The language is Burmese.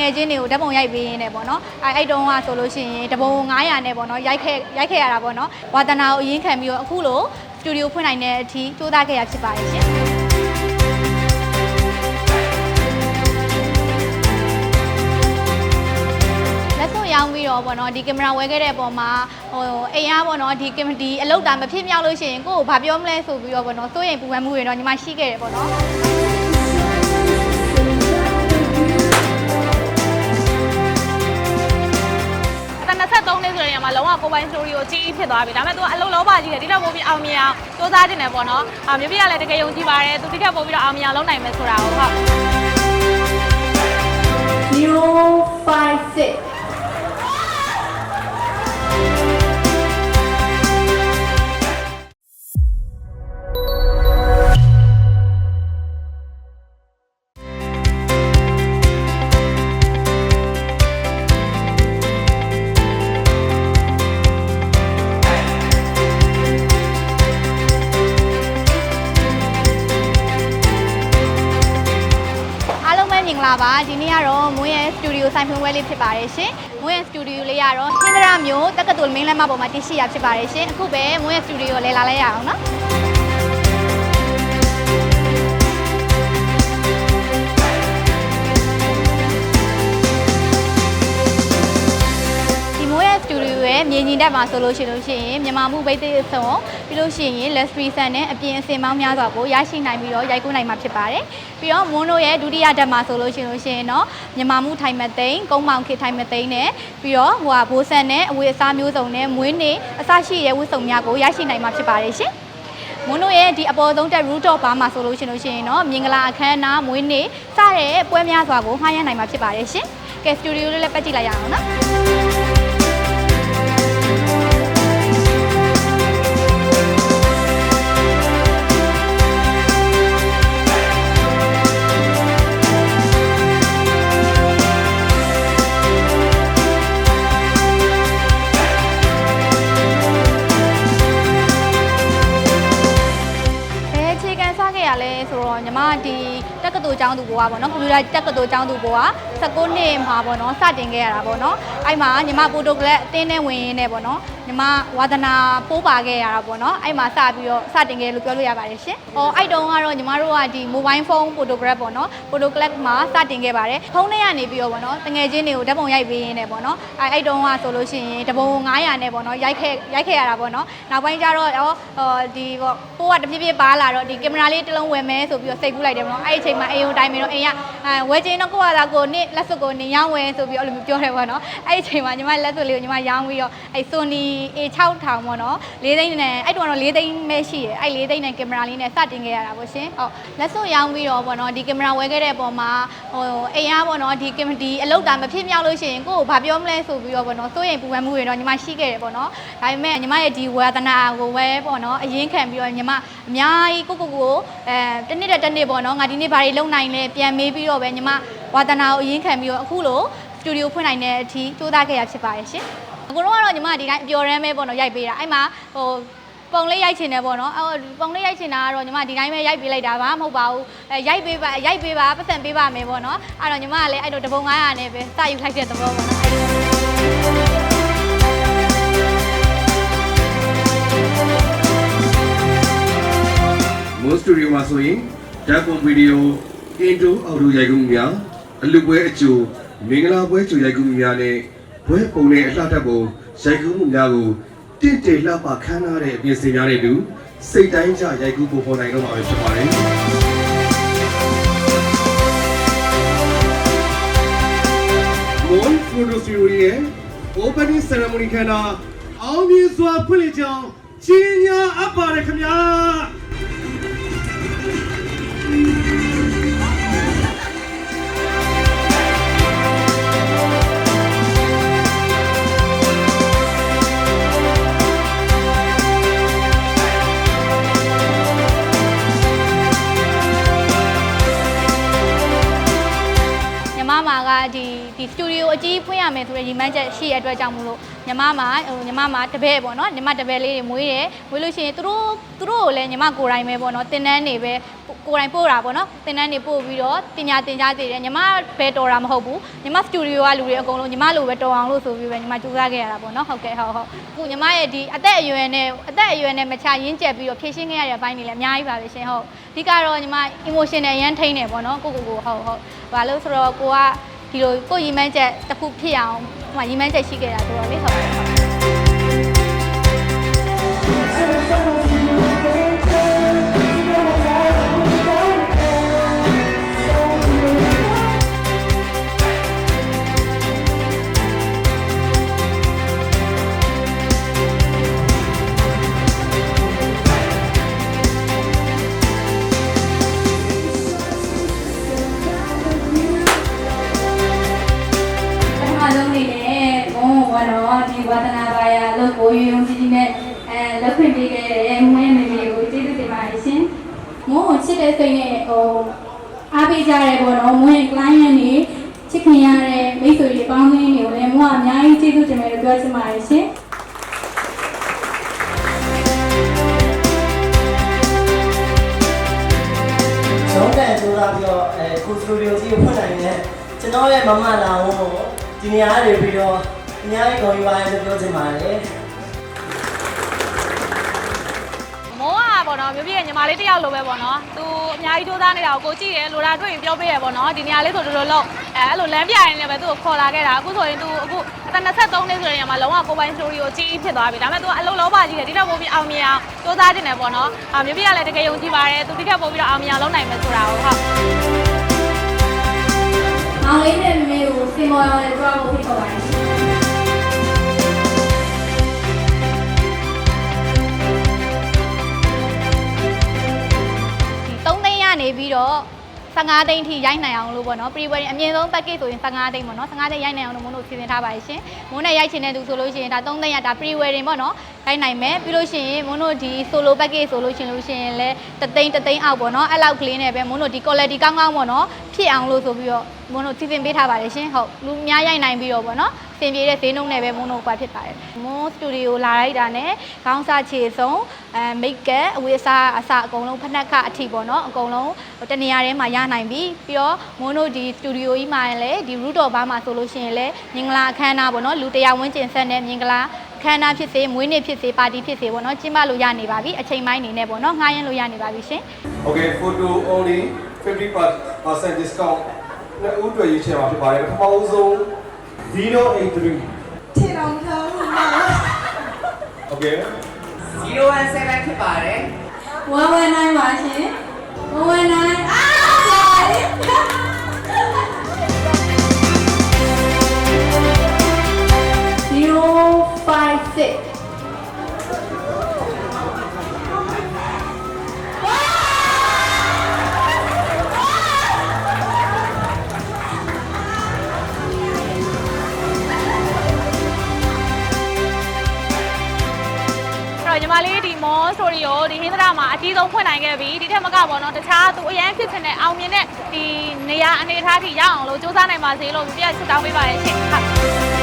ငယ်ချင်းတွေကိုဓာတ်ပုံရိုက်ပေးရင်းနဲ့ပေါ့နော်အဲအဲ့တုန်းကဆိုလို့ရှိရင်တပုံ900နဲ့ပေါ့နော်ရိုက်ခဲ့ရိုက်ခဲ့ရတာပေါ့နော်ဝါသနာကိုအရင်ခံပြီးတော့အခုလိုစတူဒီယိုဖွင့်နိုင်တဲ့အထိစူးစမ်းခဲ့ရဖြစ်ပါတယ်ရှင်လက်စွပ်ရောင်းပြီးတော့ပေါ့နော်ဒီကင်မရာဝယ်ခဲ့တဲ့အပေါ်မှာဟိုအိမ်ရပေါ့နော်ဒီကင်မဒီအလုပ်တာမဖြစ်မြောက်လို့ရှိရင်ကိုယ့်ကိုဘာပြောမလဲဆိုပြီးတော့ပေါ့နော်စိုးရိမ်ပူပန်မှုတွေတော့ညီမရှိခဲ့တယ်ပေါ့နော် 23နှစ်ဆိုတဲ့နေရာမှာလုံးဝကိုယ်ပိုင် story ကိုကြီးဖြစ်သွားပြီဒါပေမဲ့ तू အလုံးလုံးပါကြီးတယ်ဒီတော့ပို့ပြီးအောင်မြင်အောင်စူးစမ်းနေတယ်ပေါ့နော်အာမြို့ပြကလည်းတကယ်ယုံကြည်ပါတယ်သူတိကျပို့ပြီးတော့အောင်မြင်အောင်လုပ်နိုင်မယ်ဆိုတာကိုဟုတ်056 ပဲမင်္ဂလာပါဒီနေ့ကတော့မွေးရဲ့စတူဒီယိုဆိုင်ဖွင့်ပွဲလေးဖြစ်ပါတယ်ရှင်မွေးရဲ့စတူဒီယိုလေးကတော့ဟင်္ဒရာမျိုးတက္ကသိုလ်မင်းလမ်းမပေါ်မှာတည်ရှိရဖြစ်ပါတယ်ရှင်အခုပဲမွေးရဲ့စတူဒီယိုလဲလာလိုက်ရအောင်နော် တူဒီယိုရဲ့မြေညီတက်မှာဆိုလို့ရှိလို့ရှိရင်မြန်မာမှုဘိတ်သိအစုံပြီးလို့ရှိရင် let's reason နဲ့အပြင်အစင်မောင်းများစွာကိုရရှိနိုင်ပြီးတော့ရိုက်ကူးနိုင်မှာဖြစ်ပါတယ်ပြီးတော့မွန်းတို့ရဲ့ဒုတိယတက်မှာဆိုလို့ရှိလို့ရှိရင်တော့မြန်မာမှုထိုင်မသိန်းကုန်းမောင်ခေထိုင်မသိန်းနဲ့ပြီးတော့ဟိုဟာဘိုးဆန်နဲ့အဝေးအစားမျိုးစုံနဲ့မွေးနေအစရှိရဲ့ဝတ်စုံများကိုရရှိနိုင်မှာဖြစ်ပါတယ်ရှင်မွန်းတို့ရဲ့ဒီအပေါ်ဆုံးတက် root top bar မှာဆိုလို့ရှိလို့ရှိရင်တော့မြင်္ဂလာအခမ်းအနားမွေးနေစတဲ့ပွဲများစွာကိုမှားရနိုင်မှာဖြစ်ပါတယ်ရှင်ကဲစတူဒီယိုလေးလည်းပတ်ကြည့်လိုက်ရအောင်နော် ညီမဒီတ က္ကသိုလ်ကျောင်းသူဘွားပေါ့နော်ကွန်ပျူတာတက္ကသိုလ်ကျောင်းသူဘွား19နှစ်မှာပေါ့နော်စတင်ခဲ့ရတာပေါ့နော်အဲ့မှာညီမပိုတိုကလက်အတင်းနဲ့ဝင်ရင်းနဲ့ပေါ့နော်ညီမဝါသနာပိုးပါခဲ့ရတာပေါ့နော်အဲ့မှာစပြီးတော့စတင်ခဲ့လို့ပြောလို့ရပါတယ်ရှင်။ဟောအဲ့တုန်းကတော့ညီမတို့ကဒီ mobile phone photograph ပေါ့နော် photograph မှာစတင်ခဲ့ပါတယ်။ဖုန်းထဲကနေပြီးတော့ပေါ့နော်တငယ်ချင်းတွေကိုဓာတ်ပုံရိုက်ပေးရင်းနဲ့ပေါ့နော်အဲ့အဲ့တုန်းကဆိုလို့ရှိရင်တပုံ900နဲ့ပေါ့နော်ရိုက်ခဲ့ရိုက်ခဲ့ရတာပေါ့နော်နောက်ပိုင်းကျတော့ဟောဟောဒီပေါ့ပိုးကတပြည့်ပြည့်ပါလာတော့ဒီကင်မရာလေးတစ်လုံးဝယ်မယ်ဆိုပြီးတော့စိတ်ကူးလိုက်တယ်ပေါ့နော်အဲ့ဒီအချိန်မှာအိမ်ကိုတိုင်းပြီးတော့အိမ်ကအဲဝယ်ချင်တော့ကိုယ့်ဟာသာကိုနှစ်လက်စွပ်ကိုနေရောင်းဝယ်ဆိုပြီးတော့အဲ့လိုမျိုးပြောတယ်ပေါ့နော်အဲ့ဒီအချိန်မှာညီမလက်စွပ်လေးကိုညီမရောင်းပြီးတော့အဲ့ Sony A6000 ပေါ့နော်၄သိန်းနဲ့အဲ့တုန်းကတော့၄သိန်းပဲရှိတယ်အဲ့၄သိန်းနဲ့ကင်မရာလေးနဲ့စတင်ခဲ့ရတာပေါ့ရှင်ဟုတ်လက်စွပ်ရောင်းပြီးတော့ပေါ့နော်ဒီကင်မရာဝယ်ခဲ့တဲ့အပေါ်မှာဟိုအိမ်ကပေါ့နော်ဒီကင်မဒီအလုပ်တာမဖြစ်မြောက်လို့ရှိရင်ကိုယ့်ကိုဘာပြောမလဲဆိုပြီးတော့ပေါ့နော်စိုးရိမ်ပူပန်မှုတွေတော့ညီမရှိခဲ့တယ်ပေါ့နော်ဒါပေမဲ့ညီမရဲ့ဒီဝေဒနာကိုပဲပေါ့နော်အရင်ခံပြီးတော့ညီမအများကြီးကိုကိုကိုအဲတစ်နှစ်တစ်နှစ်ပေါ့နော်ငါဒီနေ့ဘာတွေလုပ်နိုင်လဲပြန်မေးပြီးတော့ပဲညီမဝါဒနာကိုအရင်ခံပြီးတော့အခုလိုစတူဒီယိုဖွင့်နိုင်တဲ့အထိစူးစမ်းခဲ့ရဖြစ်ပါတယ်ရှင်အကုန်လုံးကတော့ညီမဒီတိုင်းအပျော်ရမ်းပဲပေါ့နော်ရိုက်ပေးတာအဲ့မှာဟိုပုံလေးရိုက်ချင်တယ်ပေါ့နော်အော်ပုံလေးရိုက်ချင်တာကတော့ညီမဒီတိုင်းပဲရိုက်ပေးလိုက်တာပါမဟုတ်ပါဘူးအဲရိုက်ပေးပါရိုက်ပေးပါပတ်စံပေးပါမယ်ပေါ့နော်အဲ့တော့ညီမကလည်းအဲ့လိုတပုံ900နဲ့ပဲစယူလိုက်တဲ့သဘောပေါ့နော်အဲ့လိုမွန်စတူဒီယိုမှာဆိုရင်ဓာတ်ပုံဗီဒီယို အင်တိုအော်တိုရိုက်ကူးမှုများအလူပွဲအကျိုးမင်္ဂလာပွဲကြိုရိုက်ကူးမှုများနဲ့ဘွဲပုံနဲ့အလှတက်ပုံရိုက်ကူးမှုများကိုတင့်တယ်လှပခမ်းနားတဲ့အပြင်ဆင်များတဲ့သူစိတ်တိုင်းကြရိုက်ကူးပုံဖော်နိုင်တော့မှာပဲဖြစ်ပါတယ်မွန်ဖိုတိုစတူဒီယိုရဲ့ opening ceremony ခမ်းနားအောင်မြင်စွာဖွင့်လှစ်ကြောင်းကြီးညာအပ်ပါတယ်ခင်ဗျာ ရမယ်ဆိုတဲ့ရည်မှန်းချက်ရှိရတဲ့အတွက်ကြောင့်မို့လို့ညီမမှာဟိုညီမမှာတပည့်ပေါ့နော်ညီမတပည့်လေးတွေမွေးတယ်မွေးလို့ရှိရင်သူတို့သူတို့ကိုလည်းညီမကိုယ်တိုင်ပဲပေါ့နော်တင်တန်းနေပဲကိုယ်တိုင်ပို့တာပေါ့နော်တင်တန်းနေပို့ပြီးတော့တင်ညာတင်ကြားစေတယ်ညီမပဲတော်တာမဟုတ်ဘူးညီမစတူဒီယိုကလူတွေအကုန်လုံးညီမလိုပဲတော်အောင်လို့ဆိုပြီးပဲညီမကြိုးစားခဲ့ရတာပေါ့နော်ဟုတ်ကဲ့ဟုတ်ဟုတ်အခုညီမရဲ့ဒီအသက်အရွယ်နဲ့အသက်အရွယ်နဲ့မချရင်းကျက်ပြီးတော့ဖြည့်ရှင်းခဲ့ရတဲ့အပိုင်းတွေလည်းအများကြီးပါပဲရှင်ဟုတ်အဓိကတော့ညီမ emotion နဲ့ရမ်းထိန်းတယ်ပေါ့နော်ကိုကိုကိုဟုတ်ဟုတ်ဘာလို့ဆိုတော့ကိုက ဒီလိုကိုယ်ရီမန်းချက်တစ်ခုဖြစ်အောင်ဟိုရီမန်းချက်ရှိခဲ့တာဆိုတော့လေဟုတ်ပါတယ် ကိုယုံကြည်ကြည်နဲ့အဲလက်ခွင့်ပေးခဲ့တဲ့မွေးမေမေကိုကျေးဇူးတင်ပါတယ်ရှင်။မုံကိုချစ်တဲ့စိတ်နဲ့ဟိုအားပေးကြရဲပေါ့နော်မွေး client တွေချစ်ခင်ရတဲ့မိတ်ဆွေတွေပေါင်းသင်းတွေကိုလည်းမုံကအများကြီးကျေးဇူးတင်တယ်လို့ပြောချင်ပါတယ်ရှင်။လုံးကန်စူးစမ်းပြီးတော့အဲကိုစတူဒီယိုကြီးကိုဖွင့်နိုင်တယ်ကျွန်တော်ရဲ့မမလာဟိုဒီနေရာနေပြီးတော့အများကြီးကောင်းယူပါတယ်လို့ပြောချင်ပါတယ် ပေါ့နော်မြို့ပြည့်ညီမလေးတစ်ယောက်လိုပဲပေါ့နော်သူအများကြီးစူးစမ်းနေတာကိုကိုကြည့်တယ်လိုတာတွေ့ရင်ပြောပေးရပေါ့နော်ဒီနေရာလေးဆိုတော်တော်လုံးအဲအဲ့လိုလမ်းပြရင်လည်းပဲသူ့ကိုခေါ်လာခဲ့တာအခုဆိုရင်သူအခုအသက်23နှစ်ဆိုတဲ့နေရာမှာလုံးဝကိုပိုင်စတိုရီကိုကြီးဖြစ်သွားပြီဒါပေမဲ့သူကအလုံးလုံးပါကြီးတယ်ဒီတော့ပို့ပြီးအောင်မြင်အောင်စူးစမ်းနေတယ်ပေါ့နော်အာမြို့ပြည့်ကလည်းတကယ်ယုံကြည်ပါတယ်သူဒီထက်ပို့ပြီးတော့အောင်မြင်အောင်လုပ်နိုင်မယ်ဆိုတာကိုဟုတ်မောင်လေးနဲ့မမေကိုစင်မော်ရောနဲ့ကြွားဖို့ဖိတ်ခေါ်ပါတယ် ပြီးတော့15သိန်းထိရိုက်နိုင်အောင်လို့ပေါ့နော် pre wedding အမြင့်ဆုံး package ဆိုရင်15သိန်းပေါ့နော်15သိန်းရိုက်နိုင်အောင်လို့မုန်းတို့စီစဉ်ထားပါတယ်ရှင်မုန်းနဲ့ရိုက်ချင်တဲ့သူဆိုလို့ရှိရင်ဒါ3သိန်းရဒါ pre wedding ပေါ့နော်ရိုက်နိုင်မယ်ပြီးလို့ရှိရင်မုန်းတို့ဒီ solo package ဆိုလို့ရှိရင်လို့ရှိရင်လည်းတသိန်းတသိန်းအောက်ပေါ့နော်အဲ့လောက်ကလေးနဲ့ပဲမုန်းတို့ဒီ quality ကောင်းကောင်းပေါ့နော်ဖြစ်အောင်လို့ဆိုပြီးတော့ မုန်းတို့စီစဉ်ပေးထားပါတယ်ရှင်ဟုတ်လူအများရိုက်နိုင်ပြီးတော့ပေါ့နော်စင်ပြေတဲ့ဈေးနှုန်းနဲ့ပဲမုန်းတို့ကွာဖြစ်ပါတယ်မွန်းစတူဒီယိုလာလိုက်တာနဲ့ခေါင်းစားခြေဆုံးအဲမိတ်ကပ်အဝေးအစားအစအကုန်လုံးဖက်နှက်ခအထိပေါ့နော်အကုန်လုံးတနေရာထဲမှာရနိုင်ပြီပြီးတော့မွန်းတို့ဒီစတူဒီယိုကြီးမှာလည်းဒီ root of bar မှာဆိုလို့ရှိရင်လည်းမင်္ဂလာအခမ်းအနားပေါ့နော်လူတရာဝန်းကျင်ဆက်တဲ့မင်္ဂလာအခမ်းအနားဖြစ်စေမွေးနေ့ဖြစ်စေပါတီဖြစ်စေပေါ့နော်ကျင်းပလို့ရနေပါပြီအချိန်ပိုင်းအနေနဲ့ပေါ့နော်ငှားရမ်းလို့ရနေပါပြီရှင် Okay photo only 50% discount နှစ်ဦးတွေ့ရေးချင်မှာဖြစ်ပါတယ်ပထမဆုံး083 ထင်အောင်ပြောလို့မရ Okay 017ဖြစ်ပါတယ်119ပါရှင်119အာ ဒီမောစတိုရီကိုဒီဟင်းသရမှာအကြီးဆုံးဖွင့်နိုင်ခဲ့ပြီဒီထက်မကပေါ့နော်တခြားသူအရန်ဖြစ်နေတဲ့အောင်မြင်တဲ့ဒီနေရာအနေအထားထိရအောင်လို့စူးစမ်းနိုင်ပါစေလို့ပြည့်ချစ်တောင်းပေးပါရရှင်ဟုတ်